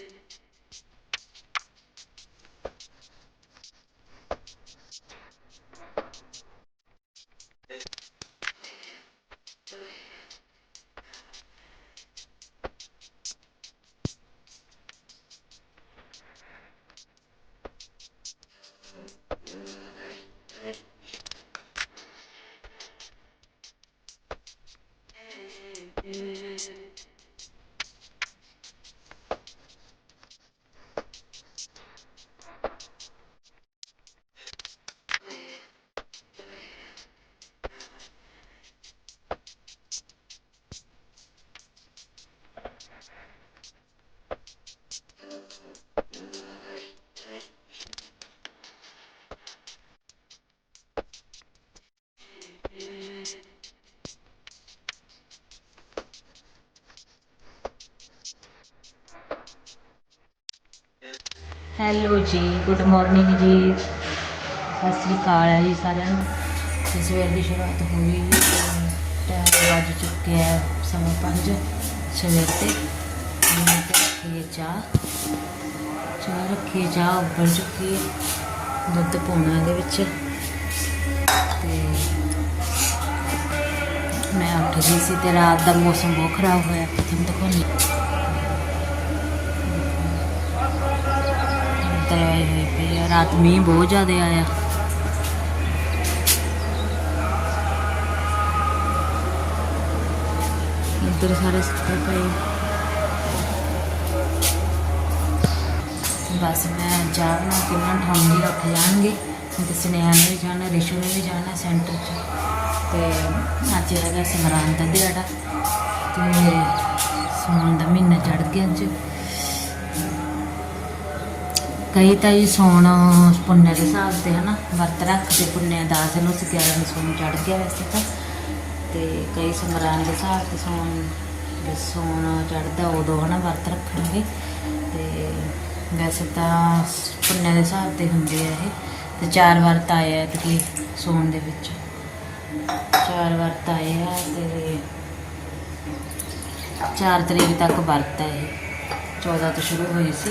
is, hello ji good morning ji. Sat Sri ਅਕਾਲ ਹੈ ਜੀ ਸਾਰਿਆਂ ਨੂੰ। ਤੇ ਸਵੇਰ ਦੀ ਸ਼ੁਰੂਆਤ ਹੋ ਗਈ ਜੀ। ਟਾਈਮ ਵੱਜ ਚੁੱਕਿਆ ਹੈ ਸਮਾਂ 5 ਸਵੇਰ ਤੇ। ਮੈਂ ਰੱਖੀ ਹੈ ਚਾਹ। ਚਾਹ ਰੱਖੀ ਹੈ, ਚਾਹ ਉੱਬਲ ਚੁੱਕੀ ਹੈ। ਦੁੱਧ ਪਾਉਣਾ ਇਹਦੇ ਵਿੱਚ। ਤੇ ਮੈਂ ਉੱਠ ਗਈ ਸੀ ਤੇ ਰਾਤ ਦਾ ਮੌਸਮ ਬਹੁਤ ਖਰਾਬ ਹੋਇਆ। ਤੁਹਾਨੂੰ ਦਿਖਾਉਣੀ ਬੱਦਲ ਆਏ ਹੋਏ ਪਏ ਆ ਰਾਤ ਮੀਂਹ ਬਹੁਤ ਜ਼ਿਆਦਾ ਆਇਆ। ਇੱਧਰ ਸਾਰੇ ਸੁੱਤੇ ਪਏ। ਬਸ ਮੈਂ ਜਾਣਾ ਬਣਾ ਕੇ ਠੰਡੀ ਰੱਖ ਜਾਣਗੇ ਤੇ ਸੁਨੇਹਾ ਨੇ ਵੀ ਜਾਣਾ, ਰਿਸ਼ੂ ਨੇ ਵੀ ਜਾਣਾ ਸੈਂਟਰ 'ਚ। ਤੇ ਅੱਜ ਹੈਗਾ ਸਮਰਾਨ ਦਾ ਦਿਹਾੜਾ, ਤੇ ਸੌਣ ਦਾ ਮਹੀਨਾ ਚੜ ਗਿਆ ਅੱਜ। ਕਈ ਤਾਂ ਜੀ ਸੌਣ ਪੁੰਨੇ ਦੇ ਹਿਸਾਬ ਤੇ ਹਨਾ, ਵਰਤ ਰੱਖਦੇ ਪੁੰਨੇ 10 ਨੂੰ 11 ਨੂੰ ਸੌਣ ਚੜ ਗਿਆ ਵੈਸੇ ਤਾਂ। ਤੇ ਕਈ ਸੰਗਰਾਂਦ ਦੇ ਹਿਸਾਬ ਤੇ ਸੌਣ, ਵੀ ਸੌਣ ਚੜਦਾ ਉਦੋਂ ਹਨਾ ਵਰਤ ਰੱਖਣਗੇ। ਤੇ ਵੈਸੇ ਤਾਂ ਪੁੰਨੇ ਦੇ ਹਿਸਾਬ ਤੇ ਹੁੰਦੇ ਆ ਇਹ। ਤੇ ਚਾਰ ਵਰਤ ਆਏ ਆ ਕਿ ਸੌਣ ਦੇ ਵਿੱਚ। ਚਾਰ ਵਰਤ ਆਏ ਆ ਤੇ 4 ਤਰੀਕ ਤੱਕ ਵਰਤ ਹੈ ਇਹ। 14 ਤੋਂ ਸ਼ੁਰੂ ਹੋਈ ਸੀ।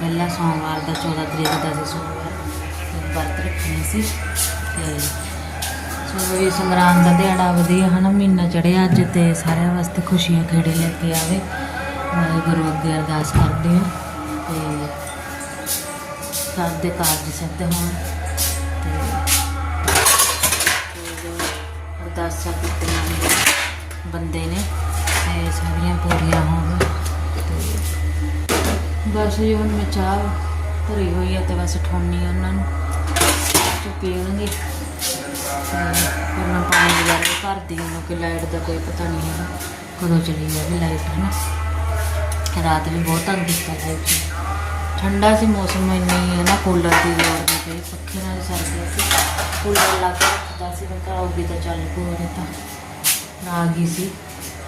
ਪਹਿਲਾ ਸੋਮਵਾਰ ਦਾ 14 ਤਰੀਕ ਦਾ ਸੀ, ਸੋਮਵਾਰ ਵਰਤ ਰੱਖਣੀ ਸੀ। ਤੇ ਸੋ ਸੰਗਰਾਮ ਦਾ ਦਿਹਾੜਾ ਵਧੀਆ ਹਨਾ, ਮਹੀਨਾ ਚੜਿਆ ਅੱਜ ਤੇ ਸਾਰਿਆਂ ਵਾਸਤੇ ਖੁਸ਼ੀਆਂ ਖੇੜੇ ਲੈ ਕੇ ਆਵੇ। ਵਾਹਿਗੁਰੂ ਅੱਗੇ ਅਰਦਾਸ ਕਰਦੇ ਹਾਂ। ਤੇ ਸਭ ਦੇ ਕਾਰਜ ਸਿੱਧ ਹੋਣ। ਤੇ ਅਰਦਾਸਾਂ ਕੀਤੀਆਂ ਬੰਦੇ ਨੇ, ਤੇ ਸਾਰੀਆਂ ਪੂਰੀਆਂ ਹੋਣ। ਬਸ ਜੀ, ਹੁਣ ਮੈਂ ਚਾਹ ਧਰੀ ਹੋਈ ਆ ਤੇ ਬਸ ਠੋਣੀ ਉਹਨਾਂ ਨੂੰ। ਤੇ ਪੀਣਗੇ ਫਿਰ ਮੈਂ ਪਾਣੀ ਵਗੈਰਾ ਵੀ ਭਰਦੀ ਹਾਂ ਕਿ ਲਾਈਟ ਦਾ ਕੋਈ ਪਤਾ ਨਹੀਂ ਹੈਗਾ। ਕਦੋਂ ਚਲੀ ਜਾਵੇ ਲਾਈਟ ਹੈ ਨਾ ਰਾਤ ਵੀ ਬਹੁਤ ਤੰਗ ਕੀਤਾ ਲਾਈਟ ਨੇ। ਠੰਡਾ ਸੀ ਮੌਸਮ ਇੰਨੀ ਹੈ ਨਾ ਕੂਲਰ ਦੀ ਲੋੜ ਨਹੀਂ ਪਈ। ਪੱਖੇ ਨਾਲ ਸਰ ਗਿਆ ਸੀ। ਕੂਲਰ ਲਾ ਕੇ ਰੱਖਦਾ ਸੀ, ਮੈਂ ਕਿਹਾ ਵੀ ਤਾਂ ਚੱਲ ਪੂਰੇ ਤਾਂ ਆ ਗਈ ਸੀ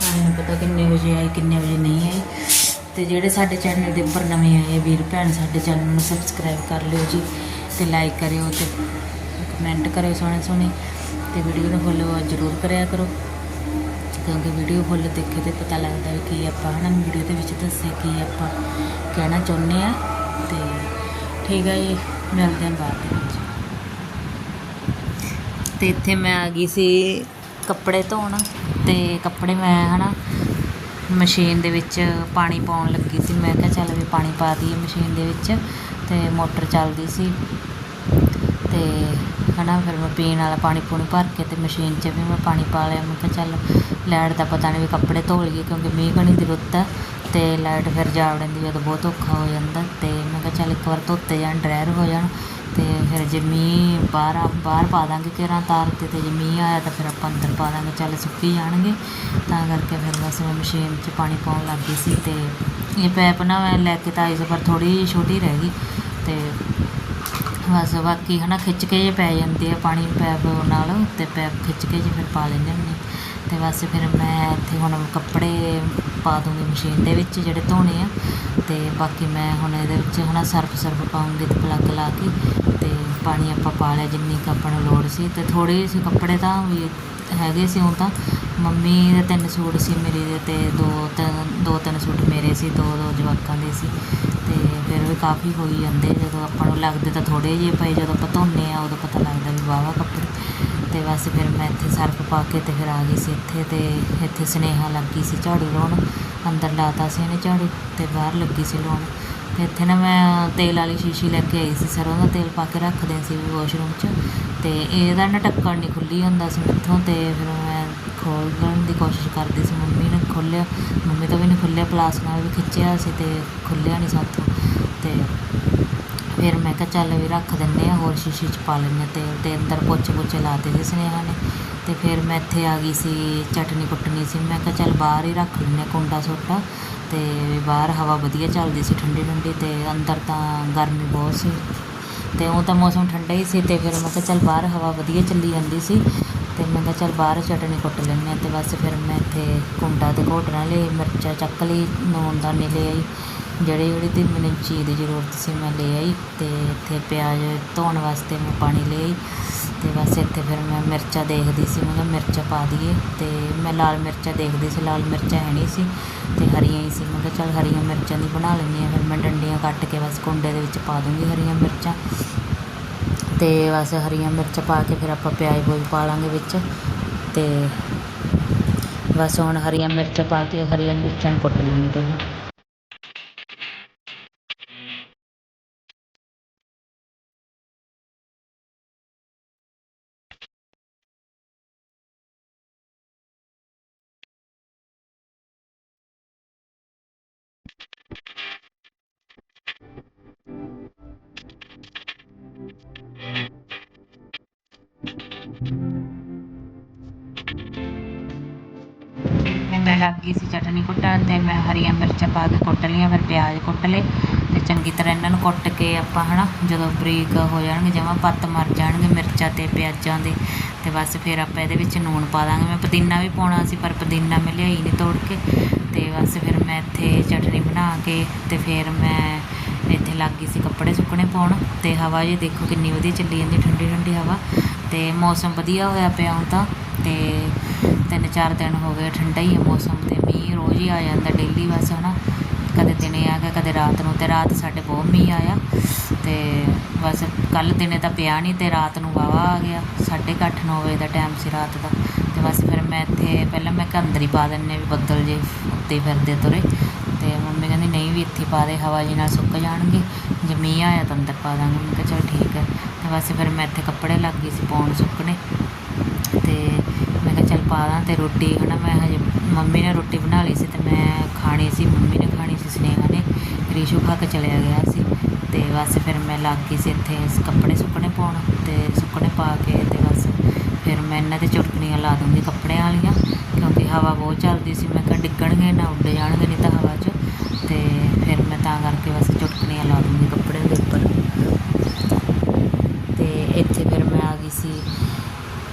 ਆਏ ਪਤਾ ਕਿੰਨੇ ਵਜੇ ਆਈ, ਕਿੰਨੇ ਵਜੇ ਨਹੀਂ ਆਈ। ਤੇ ਜਿਹੜੇ ਸਾਡੇ ਚੈਨਲ ਦੇ ਉੱਪਰ ਨਵੇਂ ਆਏ ਵੀਰ ਭੈਣ, ਸਾਡੇ ਚੈਨਲ ਨੂੰ ਸਬਸਕ੍ਰਾਈਬ ਕਰ ਲਿਓ ਜੀ ਤੇ ਲਾਈਕ ਕਰਿਓ ਤੇ ਕਮੈਂਟ ਕਰਿਓ ਸੋਹਣੇ ਸੋਹਣੇ ਤੇ ਵੀਡੀਓ ਨੂੰ ਫੋਲੋ ਜ਼ਰੂਰ ਕਰਿਆ ਕਰੋ। ਕਿਉਂਕਿ ਵੀਡੀਓ ਫੁੱਲ ਦੇਖੇ ਤੇ ਪਤਾ ਲੱਗਦਾ ਵੀ ਕੀ ਆਪਾਂ ਹਨਾ ਵੀਡੀਓ ਦੇ ਵਿੱਚ ਦੱਸਿਆ ਕੀ ਆਪਾਂ ਕਹਿਣਾ ਚਾਹੁੰਦੇ ਆ ਤੇ ਠੀਕ ਹੈ ਜੀ, ਮਿਲਦੇ ਹਾਂ ਬਾਅਦ ਦੇ ਵਿੱਚ। ਤੇ ਇੱਥੇ ਮੈਂ ਆ ਗਈ ਸੀ ਕੱਪੜੇ ਧੋਣ ਤੇ ਕੱਪੜੇ ਮੈਂ ਹਨਾ ਮਸ਼ੀਨ ਦੇ ਵਿੱਚ ਪਾਣੀ ਪਾਉਣ ਲੱਗੀ ਸੀ। ਮੈਂ ਕਿਹਾ ਚੱਲ ਵੀ ਪਾਣੀ ਪਾ ਦਈਏ ਮਸ਼ੀਨ ਦੇ ਵਿੱਚ ਤੇ ਮੋਟਰ ਚੱਲਦੀ ਸੀ। ਤੇ ਹਨਾ, ਫਿਰ ਮੈਂ ਪੀਣ ਵਾਲਾ ਪਾਣੀ ਪੂਣੀ ਭਰ ਕੇ ਤੇ ਮਸ਼ੀਨ 'ਚ ਵੀ ਮੈਂ ਪਾਣੀ ਪਾ ਲਿਆ। ਮੈਂ ਕਿਹਾ ਚੱਲ ਲਾਈਟ ਦਾ ਪਤਾ ਨਹੀਂ ਵੀ ਕੱਪੜੇ ਧੋ ਲਈਏ ਕਿਉਂਕਿ ਮੀਂਹ ਕਣੀ ਦੀ ਰੁੱਤ ਹੈ ਤੇ ਲਾਈਟ ਫਿਰ ਜਾਵੜਨ ਦੀ ਜਦੋਂ ਬਹੁਤ ਔਖਾ ਹੋ ਜਾਂਦਾ ਤੇ ਮੈਂ ਕਿਹਾ ਚੱਲ ਇੱਕ ਵਾਰ ਧੋਤੇ ਜਾਣ, ਡਰਾਇਰ ਹੋ ਜਾਣ। ਅਤੇ ਫਿਰ ਜੇ ਮੀਂਹ ਬਾਹਰ ਬਾਹਰ ਪਾ ਦਾਂਗੇ ਕਿਰਾਂ ਤਾਰ ਤੇ ਅਤੇ ਜੇ ਮੀਂਹ ਆਇਆ ਤਾਂ ਫਿਰ ਆਪਾਂ ਅੰਦਰ ਪਾ ਦਾਂਗੇ, ਚੱਲ ਸੁੱਕੀ ਜਾਣਗੇ। ਤਾਂ ਕਰਕੇ ਫਿਰ ਬਸ ਮੈਂ ਮਸ਼ੀਨ 'ਚ ਪਾਣੀ ਪਾਉਣ ਲੱਗ ਗਈ ਸੀ ਅਤੇ ਇਹ ਪੈਪ ਨਾ ਮੈਂ ਲੈ ਕੇ ਤਾਂ ਆਈ ਸੀ ਪਰ ਜਿਹੀ ਛੋਟੀ ਰਹਿ ਗਈ। ਅਤੇ ਬਸ ਬਾਕੀ ਹੈ ਨਾ ਖਿੱਚ ਕੇ ਜੇ ਪੈ ਜਾਂਦੇ ਆ ਪਾਣੀ ਪੈਪ ਨਾਲ ਅਤੇ ਪੈਪ ਖਿੱਚ ਕੇ ਜੇ ਫਿਰ ਪਾ ਲੈਂਦੇ ਹੁੰਦੇ। ਅਤੇ ਬਸ ਫਿਰ ਮੈਂ ਇੱਥੇ ਹੁਣ ਕੱਪੜੇ ਪਾ ਦੂੰਗੀ ਮਸ਼ੀਨ ਦੇ ਵਿੱਚ ਜਿਹੜੇ ਧੋਣੇ ਆ। ਅਤੇ ਬਾਕੀ ਮੈਂ ਹੁਣ ਇਹਦੇ ਵਿੱਚ ਹੈ ਨਾ ਸਰਫ ਸਰਫ ਪਾਉਂਗੀ ਅਤੇ ਪਲੱਗ ਲਾ ਕੇ ਅਤੇ ਪਾਣੀ ਆਪਾਂ ਪਾ ਲਿਆ ਜਿੰਨੀ ਕੁ ਆਪਾਂ ਨੂੰ ਲੋੜ ਸੀ। ਅਤੇ ਥੋੜ੍ਹੇ ਜਿਹੇ ਸੀ ਕੱਪੜੇ ਤਾਂ ਵੀ ਹੈਗੇ ਸੀ ਉਹ ਤਾਂ। ਮੰਮੀ ਦੇ ਤਿੰਨ ਸੂਟ ਸੀ ਮੇਰੇ ਦੇ ਅਤੇ ਦੋ ਤਿੰਨ ਦੋ ਤਿੰਨ ਸੂਟ ਮੇਰੇ ਸੀ, ਦੋ ਦੋ ਜਵਾਕਾਂ ਦੇ ਸੀ। ਅਤੇ ਫਿਰ ਵੀ ਕਾਫੀ ਹੋਈ ਜਾਂਦੇ ਜਦੋਂ ਆਪਾਂ ਨੂੰ ਲੱਗਦੇ ਤਾਂ ਥੋੜ੍ਹੇ ਜਿਹੇ ਪਏ ਜਦੋਂ ਆਪਾਂ ਧੋਨੇ ਆ ਉਦੋਂ ਪਤਾ ਲੱਗਦਾ ਵੀ ਵਾਹਵਾ ਕੱਪੜੇ। ਤੇ ਬਸ ਫਿਰ ਮੈਂ ਇੱਥੇ ਸਰਫ ਪਾ ਕੇ ਤੇ ਫਿਰ ਆ ਗਈ ਸੀ ਇੱਥੇ ਤੇ ਇੱਥੇ ਸੁਨੇਹਾ ਲੱਗੀ ਸੀ ਝਾੜੂ ਲਾਉਣ। ਅੰਦਰ ਲਾਤਾ ਸੀ ਇਹਨੇ ਝਾੜੂ ਤੇ ਬਾਹਰ ਲੱਗੀ ਸੀ ਲਾਉਣ। ਤੇ ਇੱਥੇ ਨਾ ਮੈਂ ਤੇਲ ਵਾਲੀ ਸ਼ੀਸ਼ੀ ਲੈ ਕੇ ਆਈ ਸੀ ਸਰੋਂ ਦਾ ਤੇਲ ਪਾ ਕੇ ਰੱਖਦੇ ਸੀ ਵਾਸ਼ਰੂਮ 'ਚ। ਤੇ ਇਹਦਾ ਨਾ ਢੱਕਣ ਨਹੀਂ ਖੁੱਲੀ ਹੁੰਦਾ ਸੀ ਮੈਥੋਂ ਤੇ ਫਿਰ ਮੈਂ ਖੋਲਣ ਦੀ ਕੋਸ਼ਿਸ਼ ਕਰਦੀ ਸੀ। ਮੰਮੀ ਨੇ ਖੋਲ੍ਹਿਆ, ਮੰਮੀ ਤੋਂ ਵੀ ਨਹੀਂ ਖੁੱਲਿਆ ਪਲਾਸ ਨਾਲ ਵੀ ਖਿੱਚਿਆ ਸੀ ਤੇ ਖੁੱਲਿਆ ਨਹੀਂ ਸਾਥੋਂ। ਤੇ ਫਿਰ ਮੈਂ ਕਿਹਾ ਚੱਲ ਵੀ ਰੱਖ ਦਿੰਦੇ ਆ ਹੋਰ ਸ਼ੀਸ਼ੇ 'ਚ ਪਾ ਲੈਂਦੇ ਹਾਂ ਤੇਲ ਤੇ ਅੰਦਰ ਪੋਚੇ ਪੋਚੇ ਲਾਤੇ ਸੀ ਸੁਨੇਹਾ ਨੇ। ਤੇ ਫਿਰ ਮੈਂ ਇੱਥੇ ਆ ਗਈ ਸੀ, ਚਟਨੀ ਕੁੱਟਣੀ ਸੀ। ਮੈਂ ਕਿਹਾ ਚੱਲ ਬਾਹਰ ਹੀ ਰੱਖ ਲੈਂਦੇ ਹਾਂ ਕੁੰਡਾ ਸੋਟਾ ਤੇ ਬਾਹਰ ਹਵਾ ਵਧੀਆ ਚੱਲਦੀ ਸੀ ਠੰਡੀ ਠੰਡੀ ਤੇ ਅੰਦਰ ਤਾਂ ਗਰਮੀ ਬਹੁਤ ਸੀ। ਤੇ ਉਹ ਤਾਂ ਮੌਸਮ ਠੰਡਾ ਹੀ ਸੀ ਤੇ ਫਿਰ ਮੈਂ ਕਿਹਾ ਚੱਲ ਬਾਹਰ ਹਵਾ ਵਧੀਆ ਚੱਲੀ ਜਾਂਦੀ ਸੀ ਤੇ ਮੈਂ ਕਿਹਾ ਚੱਲ ਬਾਹਰ ਚਟਨੀ ਕੁੱਟ ਲੈਂਦੇ ਹਾਂ ਤੇ ਬਸ ਫਿਰ ਮੈਂ ਇੱਥੇ ਕੁੰਡਾ ਤੇ ਘੋਟਣਾ ਲਈ ਮਿਰਚਾਂ ਚੱਕ ਲਈ, ਨੂਣ ਦਾਣੇ ਲੈ ਆਈ ਜਿਹੜੀ ਜਿਹੜੀ ਤੇ ਮੈਨੂੰ ਚੀਜ਼ ਦੀ ਜ਼ਰੂਰਤ ਸੀ ਮੈਂ ਲੈ ਆਈ ਅਤੇ ਇੱਥੇ ਪਿਆਜ਼ ਧੋਣ ਵਾਸਤੇ ਮੈਂ ਪਾਣੀ ਲੈ ਆਈ ਅਤੇ ਬਸ ਇੱਥੇ ਫਿਰ ਮੈਂ ਮਿਰਚਾਂ ਦੇਖਦੀ ਸੀ, ਮੈਂ ਕਿਹਾ ਮਿਰਚਾਂ ਪਾ ਦਈਏ ਅਤੇ ਮੈਂ ਲਾਲ ਮਿਰਚਾਂ ਦੇਖਦੀ ਸੀ, ਲਾਲ ਮਿਰਚਾਂ ਹੈ ਨਹੀਂ ਸੀ ਅਤੇ ਹਰੀਆਂ ਹੀ ਸੀ, ਮੈਂ ਕਿਹਾ ਚੱਲ ਹਰੀਆਂ ਮਿਰਚਾਂ ਦੀ ਬਣਾ ਲੈਂਦੀ ਹਾਂ, ਫਿਰ ਮੈਂ ਡੰਡੀਆਂ ਕੱਟ ਕੇ ਬਸ ਕੁੰਡੇ ਦੇ ਵਿੱਚ ਪਾ ਦੂੰਗੀ ਹਰੀਆਂ ਮਿਰਚਾਂ ਅਤੇ ਬਸ ਹਰੀਆਂ ਮਿਰਚਾਂ ਪਾ ਕੇ ਫਿਰ ਆਪਾਂ ਪਿਆਜ਼ ਪੂਜ਼ ਪਾ ਲਾਂਗੇ ਵਿੱਚ ਅਤੇ ਬਸ ਹੁਣ ਹਰੀਆਂ ਮਿਰਚਾਂ ਪਾ ਕੇ ਹਰੀਆਂ ਮਿਰਚਾਂ ਨੂੰ ਕੁੱਟ ਲੈਣੀ ਤੇ ਲੱਗ ਗਈ ਸੀ ਚਟਨੀ ਕੁੱਟਣ ਅਤੇ ਮੈਂ ਹਰੀਆਂ ਮਿਰਚਾਂ ਪਾ ਕੇ ਕੁੱਟ ਲਈਆਂ, ਫਿਰ ਪਿਆਜ਼ ਕੁੱਟ ਲਏ ਅਤੇ ਚੰਗੀ ਤਰ੍ਹਾਂ ਇਹਨਾਂ ਨੂੰ ਕੁੱਟ ਕੇ ਆਪਾਂ ਹੈ ਨਾ ਜਦੋਂ ਬਰੀਕ ਹੋ ਜਾਣਗੇ, ਜਮਾਂ ਪੱਤ ਮਰ ਜਾਣਗੇ ਮਿਰਚਾਂ ਅਤੇ ਪਿਆਜ਼ਾਂ ਦੇ ਅਤੇ ਬਸ ਫਿਰ ਆਪਾਂ ਇਹਦੇ ਵਿੱਚ ਨੂਣ ਪਾ ਦਾਂਗੇ। ਮੈਂ ਪੁਦੀਨਾ ਵੀ ਪਾਉਣਾ ਸੀ, ਪਰ ਪੁਦੀਨਾ ਮੈਂ ਲਿਆਈ ਨਹੀਂ ਤੋੜ ਕੇ ਅਤੇ ਬਸ ਫਿਰ ਮੈਂ ਇੱਥੇ ਚਟਨੀ ਬਣਾ ਕੇ ਅਤੇ ਫਿਰ ਮੈਂ ਇੱਥੇ ਲੱਗ ਗਈ ਸੀ ਕੱਪੜੇ ਸੁੱਕਣੇ ਪਾਉਣ ਤੇ ਹਵਾ ਜੀ ਦੇਖੋ ਕਿੰਨੀ ਵਧੀਆ ਚੱਲੀ ਜਾਂਦੀ ਠੰਡੀ ਠੰਡੀ ਹਵਾ ਤੇ ਮੌਸਮ ਵਧੀਆ ਹੋਇਆ ਪਿਆ ਹੁਣ ਤਾਂ ਤੇ ਤਿੰਨ ਚਾਰ ਦਿਨ ਹੋ ਗਏ, ਠੰਡਾ ਹੀ ਹੈ ਮੌਸਮ ਤੇ ਮੀਂਹ ਰੋਜ਼ ਹੀ ਆ ਜਾਂਦਾ ਡੇਲੀ ਬਸ, ਹਨਾ। ਕਦੇ ਦਿਨੇ ਆ ਗਿਆ, ਕਦੇ ਰਾਤ ਨੂੰ, ਤੇ ਰਾਤ ਸਾਡੇ ਬਹੁਤ ਮੀਂਹ ਆਇਆ। ਤੇ ਬਸ ਕੱਲ ਦਿਨੇ ਤਾਂ ਪਿਆ ਨਹੀਂ ਤੇ ਰਾਤ ਨੂੰ ਵਾਵਾ ਆ ਗਿਆ, ਸਾਢੇ ਕੁ ਅੱਠ, ਨੌ ਵਜੇ ਦਾ ਟਾਈਮ ਸੀ ਰਾਤ ਦਾ। ਤੇ ਬਸ ਫਿਰ ਮੈਂ ਇੱਥੇ, ਪਹਿਲਾਂ ਮੈਂ ਕਿਹਾ ਅੰਦਰ ਹੀ ਪਾ ਦਿੰਨੇ ਵੀ ਬੱਦਲ ਜੇ ਉੱਤੇ ਫਿਰਦੇ ਤੁਰੇ। ਤੇ ਮੰਮੀ ਕਹਿੰਦੀ, ਨਹੀਂ ਵੀ ਇੱਥੇ ਪਾ ਦੇ, ਹਵਾ ਜੀ ਨਾਲ ਸੁੱਕ ਜਾਣਗੇ, ਜੇ ਮੀਂਹ ਆਇਆ ਤਾਂ ਅੰਦਰ ਪਾ ਦਾਂਗੇ। ਮੈਂ ਕਿਹਾ, ਚਲ ਠੀਕ ਹੈ। ਤੇ ਬਸ ਫਿਰ ਮੈਂ ਇੱਥੇ ਕੱਪੜੇ ਲੱਗ ਗਈ ਸੀ ਪਾਉਣ ਸੁੱਕਣੇ। ਤੇ ਪਾ ਦਾਂ ਤੇ ਰੋਟੀ, ਹਨਾ ਮੈਂ ਹਜੇ ਮੰਮੀ ਨੇ ਰੋਟੀ ਬਣਾ ਲਈ ਸੀ ਤੇ ਮੈਂ ਖਾਣੀ ਸੀ, ਮੰਮੀ ਨੇ ਖਾਣੀ ਸੀ, ਸਨੇਹਾ ਨੇ ਰੀਸ਼ੂ ਖਾ ਕੇ ਚਲਿਆ ਗਿਆ ਸੀ। ਤੇ ਬਸ ਫਿਰ ਮੈਂ ਲੱਗ ਗਈ ਸੀ ਇੱਥੇ ਕੱਪੜੇ ਸੁੱਕਣੇ ਪਾਉਣ ਤੇ ਸੁੱਕਣੇ ਪਾ ਕੇ ਤੇ ਬਸ ਫਿਰ ਮੈਂ ਇਹਨਾਂ ਤੇ ਚੁਟਕਣੀਆਂ ਲਾ ਦੂੰਗੀ ਕੱਪੜਿਆਂ ਵਾਲੀਆਂ, ਕਿਉਂਕਿ ਹਵਾ ਬਹੁਤ ਚੱਲਦੀ ਸੀ, ਮੈਂ ਕਿਹਾ ਡਿੱਗਣਗੇ ਨਾ ਉੱਡ ਜਾਣਗੇ ਨਹੀਂ ਤਾਂ ਹਵਾ 'ਚ। ਤੇ ਫਿਰ ਮੈਂ ਤਾਂ ਕਰਕੇ ਬਸ ਚੁਟਕਣੀਆਂ ਲਾ ਦੂੰਗੀ ਕੱਪੜਿਆਂ ਦੇ ਉੱਪਰ। ਤੇ ਇੱਥੇ ਫਿਰ ਮੈਂ ਆ ਗਈ ਸੀ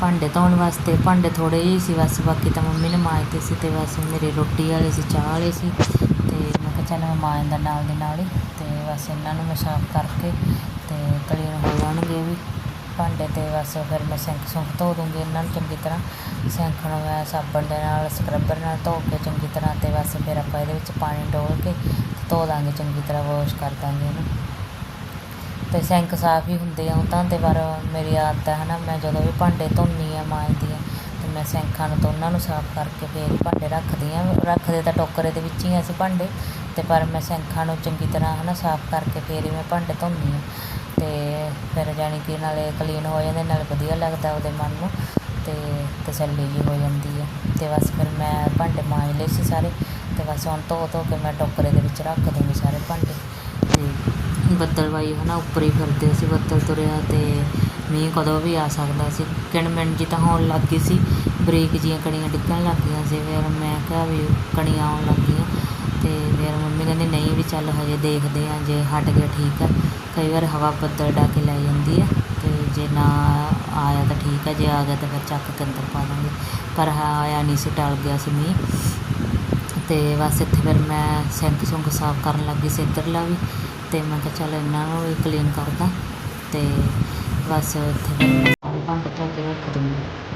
ਭਾਂਡੇ ਧੋਣ ਵਾਸਤੇ, ਭਾਂਡੇ ਥੋੜੇ ਜਿਹੇ ਸੀ ਬਸ, ਬਾਕੀ ਤਾਂ ਮੰਮੀ ਨੇ ਮਾਂਜਦੇ ਸੀ ਤੇ ਬਸ ਮੇਰੇ ਰੋਟੀ ਵਾਲੇ ਸੀ, ਚਾਹ ਵਾਲੇ ਸੀ ਤੇ ਮੈਂ ਕਿਹਾ ਚੱਲ ਮੈਂ ਮਾਂਜਦਾ ਨਾਲ ਦੇ ਨਾਲ ਹੀ ਤੇ ਬਸ ਇਹਨਾਂ ਨੂੰ ਮੈਂ ਸਾਫ਼ ਕਰਕੇ ਤੇ ਕਲੀਨ ਹੋ ਜਾਣਗੇ ਵੀ ਭਾਂਡੇ ਤੇ ਬਸ ਫਿਰ ਮੈਂ ਸਿੰਕ ਸੁੰਕ ਧੋ ਦੂੰਗੀ ਇਹਨਾਂ ਨੂੰ ਚੰਗੀ ਤਰ੍ਹਾਂ, ਸਿੰਕ ਨੂੰ ਮੈਂ ਸਾਬਣ ਦੇ ਨਾਲ, ਸਕਰੱਬਰ ਨਾਲ ਧੋ ਕੇ ਚੰਗੀ ਤਰ੍ਹਾਂ ਤੇ ਬਸ ਫਿਰ ਆਪਾਂ ਇਹਦੇ ਵਿੱਚ ਪਾਣੀ ਡੋਲ ਕੇ ਧੋ ਦਾਂਗੇ, ਚੰਗੀ ਤਰ੍ਹਾਂ ਵਾਸ਼ ਕਰ ਦਾਂਗੇ ਇਹਨੂੰ। ਅਤੇ ਸਿੰਕ ਸਾਫ਼ ਹੀ ਹੁੰਦੇ ਆ, ਉਹ ਤਾਂ ਤੇ ਪਰ ਮੇਰੀ ਆਦਤ ਹੈ ਨਾ ਮੈਂ ਜਦੋਂ ਵੀ ਭਾਂਡੇ ਧੋਂਦੀ ਹਾਂ ਮਾਂਜਦੀ ਹਾਂ ਅਤੇ ਮੈਂ ਸਿੰਕਾਂ ਨੂੰ ਦੋਨਾਂ ਨੂੰ ਸਾਫ਼ ਕਰਕੇ ਫਿਰ ਹੀ ਭਾਂਡੇ ਰੱਖਦੀ ਹਾਂ ਰੱਖਦੇ ਤਾਂ ਟੋਕਰੇ ਦੇ ਵਿੱਚ ਹੀ ਆ ਅਸੀਂ ਭਾਂਡੇ ਅਤੇ ਪਰ ਮੈਂ ਸਿੰਕਾਂ ਨੂੰ ਚੰਗੀ ਤਰ੍ਹਾਂ ਹੈ ਨਾ ਸਾਫ਼ ਕਰਕੇ ਫਿਰ ਹੀ ਮੈਂ ਭਾਂਡੇ ਧੋਂਦੀ ਹਾਂ ਅਤੇ ਫਿਰ ਜਾਣੀ ਕਿ ਨਾਲੇ ਕਲੀਨ ਹੋ ਜਾਂਦੇ, ਨਾਲੇ ਵਧੀਆ ਲੱਗਦਾ ਉਹਦੇ ਮਨ ਨੂੰ ਅਤੇ ਤਸੱਲੀ ਜਿਹੀ ਹੋ ਜਾਂਦੀ ਹੈ ਅਤੇ ਬਸ ਫਿਰ ਮੈਂ ਭਾਂਡੇ ਮਾਂਜ ਲਏ ਸੀ ਸਾਰੇ ਅਤੇ ਬਸ ਹੁਣ ਧੋ ਧੋ ਕੇ ਮੈਂ ਟੋਕਰੇ ਦੇ ਵਿੱਚ ਰੱਖ ਦੂੰਗੀ ਸਾਰੇ ਭਾਂਡੇ ਅਤੇ ਬੱਦਲਵਾਈ ਨਾ ਉੱਪਰ ਹੀ ਫਿਰਦੇ ਸੀ ਬੱਦਲ ਤੁਰਿਆ ਅਤੇ ਮੀਂਹ ਕਦੋਂ ਵੀ ਆ ਸਕਦਾ ਸੀ। ਕਿਣਮਿਣ ਜੀ ਤਾਂ ਹੋਣ ਲੱਗ ਗਈ ਸੀ, ਬਰੀਕ ਜੀਆਂ ਕਣੀਆਂ ਡਿੱਗਣ ਲੱਗ ਗਈਆਂ ਸੀ, ਫਿਰ ਮੈਂ ਕਿਹਾ ਵੀ ਕਣੀਆਂ ਆਉਣ ਲੱਗ ਗਈਆਂ ਅਤੇ ਫਿਰ ਮੰਮੀ ਕਹਿੰਦੀ, ਨਹੀਂ ਵੀ ਚੱਲ ਹਜੇ ਦੇਖਦੇ ਹਾਂ ਜੇ ਹਟ ਗਿਆ ਠੀਕ ਆ। ਕਈ ਵਾਰ ਹਵਾ ਬੱਦਲ ਡਾ ਕੇ ਲੈ ਜਾਂਦੀ ਹੈ ਅਤੇ ਜੇ ਨਾ ਆਇਆ ਤਾਂ ਠੀਕ ਆ, ਜੇ ਆ ਗਿਆ ਤਾਂ ਫਿਰ ਚੱਕ ਕੇ ਅੰਦਰ ਪਾ ਦਾਂਗੇ। ਪਰ ਹਾਂ, ਆਇਆ ਨਹੀਂ ਸੀ, ਟਲ ਗਿਆ ਸੀ ਮੀਂਹ। ਅਤੇ ਬਸ ਇੱਥੇ ਫਿਰ ਮੈਂ ਸਿੰਕ ਸੁੰਕ ਸਾਫ਼ ਕਰਨ ਲੱਗੀ ਸੀ, ਇੱਧਰਲਾ ਵੀ। ਤੇ ਮੈਂ ਕਿਹਾ ਚੱਲ ਇਹਨਾਂ ਨੂੰ ਵੀ ਕਲੀਨ ਕਰਦਾ ਤੇ ਬਸ ਇੱਥੇ ਫਿਰ ਮੈਂ ਰੱਖ ਦੂੰਗੀ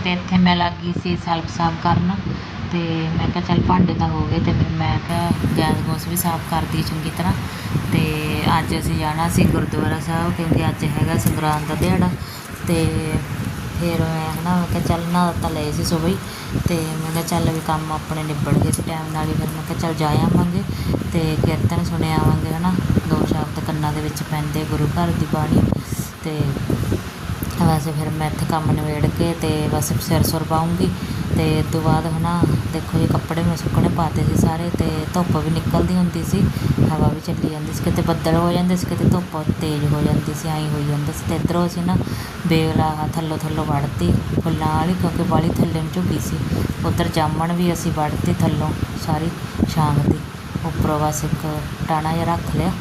ਅਤੇ ਇੱਥੇ ਮੈਂ ਲੱਗ ਗਈ ਸੀ ਸੈਲਫ ਸਾਫ਼ ਕਰਨ ਅਤੇ ਮੈਂ ਕਿਹਾ ਚੱਲ ਭਾਂਡੇ ਤਾਂ ਹੋ ਗਏ ਅਤੇ ਫਿਰ ਮੈਂ ਕਿਹਾ ਗੈਸ ਗੋਸ ਵੀ ਸਾਫ਼ ਕਰਦੀ ਚੰਗੀ ਤਰ੍ਹਾਂ ਅਤੇ ਅੱਜ ਅਸੀਂ ਜਾਣਾ ਸੀ ਗੁਰਦੁਆਰਾ ਸਾਹਿਬ ਕਿਉਂਕਿ ਅੱਜ ਹੈਗਾ ਸੰਗਰਾਂਦ ਦਾ ਦਿਹਾੜਾ ਅਤੇ ਫਿਰ ਮੈਂ ਹੈ ਨਾ ਮੈਂ ਕਿਹਾ ਚੱਲ ਨਾ ਤਾਂ ਲਏ ਸੀ ਸੁਬਹ ਹੀ ਅਤੇ ਮੈਂ ਕਿਹਾ ਚੱਲ ਵੀ ਕੰਮ ਆਪਣੇ ਨਿਬੜ ਗਏ ਸੀ ਟਾਈਮ ਨਾਲ ਹੀ, ਫਿਰ ਮੈਂ ਕਿਹਾ ਚੱਲ ਜਾ ਆਵਾਂਗੇ ਅਤੇ ਕੀਰਤਨ ਸੁਣਿਆ ਆਵਾਂਗੇ ਹੈ ਨਾ ਦੋ ਸ਼ਬਦ ਕੰਨਾਂ ਦੇ ਵਿੱਚ ਪੈਂਦੇ ਗੁਰੂ ਘਰ ਦੀ ਬਾਣੀ ਅਤੇ ਵੈਸੇ ਫਿਰ ਮੈਂ ਇੱਥੇ ਕੰਮ ਨਿਬੇੜ ਕੇ ਤੇ ਬਸ ਸਿਰ ਸੁਰ ਪਾਉਂਗੀ ਤੇ ਇਸ ਤੋਂ ਬਾਅਦ ਹਨਾ ਦੇਖੋ ਜੀ, ਕੱਪੜੇ ਮੈਂ ਸੁੱਕਣੇ ਪਾਤੇ ਸੀ ਸਾਰੇ ਤੇ ਧੁੱਪ ਵੀ ਨਿਕਲਦੀ ਹੁੰਦੀ ਸੀ, ਹਵਾ ਵੀ ਚੱਲੀ ਜਾਂਦੀ ਸੀ, ਕਿਤੇ ਬੱਦਲ ਹੋ ਜਾਂਦੇ ਸੀ, ਕਿਤੇ ਧੁੱਪ ਤੇਜ਼ ਹੋ ਜਾਂਦੀ ਸੀ, ਐਂ ਹੋਈ ਜਾਂਦਾ ਸੀ ਤੇ ਇੱਧਰੋਂ ਅਸੀਂ ਨਾ ਬੇਲ ਥੱਲੋਂ ਥੱਲੋਂ ਵੜਤੀ ਫੁੱਲਾਂ ਵਾਲੀ ਕਿਉਂਕਿ ਬਾਹਲੀ ਥੱਲੇ ਨੂੰ ਝੁੱਗੀ ਸੀ, ਉੱਧਰ ਜਾਮਣ ਵੀ ਅਸੀਂ ਵੜਤੀ ਥੱਲੋਂ ਸਾਰੀ ਛਾਂਗ ਦੀ, ਉੱਪਰੋਂ ਬਸ ਇੱਕ ਟਾਣਾ ਜਿਹਾ ਰੱਖ ਲਿਆ।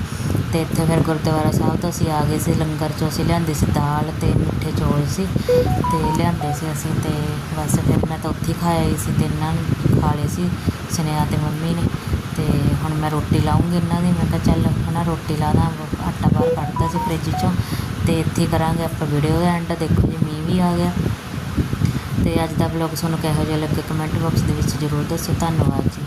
ਅਤੇ ਇੱਥੇ ਫਿਰ ਗੁਰਦੁਆਰਾ ਸਾਹਿਬ ਤੋਂ ਅਸੀਂ ਆ ਗਏ ਸੀ, ਲੰਗਰ 'ਚੋਂ ਅਸੀਂ ਲਿਆਂਦੀ ਸੀ ਦਾਲ ਅਤੇ ਮਿੱਠੇ ਚੌਲ ਸੀ ਅਤੇ ਲਿਆਂਦੇ ਸੀ ਅਸੀਂ ਅਤੇ ਬਸ ਫਿਰ ਮੈਂ ਤਾਂ ਉੱਥੇ ਹੀ ਖਾ ਆਈ ਸੀ ਅਤੇ ਇਹਨਾਂ ਨੇ ਖਾ ਲਏ ਸੀ ਸੁਨੇਹਾ ਅਤੇ ਮੰਮੀ ਨੇ ਅਤੇ ਹੁਣ ਮੈਂ ਰੋਟੀ ਲਾਉਂਗੀ ਇਹਨਾਂ ਦੀ, ਮੈਂ ਕਿਹਾ ਚੱਲ ਹਨਾ ਰੋਟੀ ਲਾ ਦਾਂ, ਆਟਾ ਬਾਹਰ ਕੱਢਦਾ ਸੀ ਫਰਿੱਜ 'ਚੋਂ ਅਤੇ ਇੱਥੇ ਹੀ ਕਰਾਂਗੇ ਆਪਾਂ ਵੀਡੀਓ ਦਾ ਐਂਡ ਦੇਖੋ ਜੀ ਮੀਂਹ ਵੀ ਆ ਗਿਆ। ਅਤੇ ਅੱਜ ਦਾ ਵਲੌਗ ਤੁਹਾਨੂੰ ਕਿਹੋ ਜਿਹਾ ਲੱਗੇ ਕਮੈਂਟ ਬਾਕਸ ਦੇ ਵਿੱਚ ਜ਼ਰੂਰ ਦੱਸੋ, ਧੰਨਵਾਦ ਜੀ।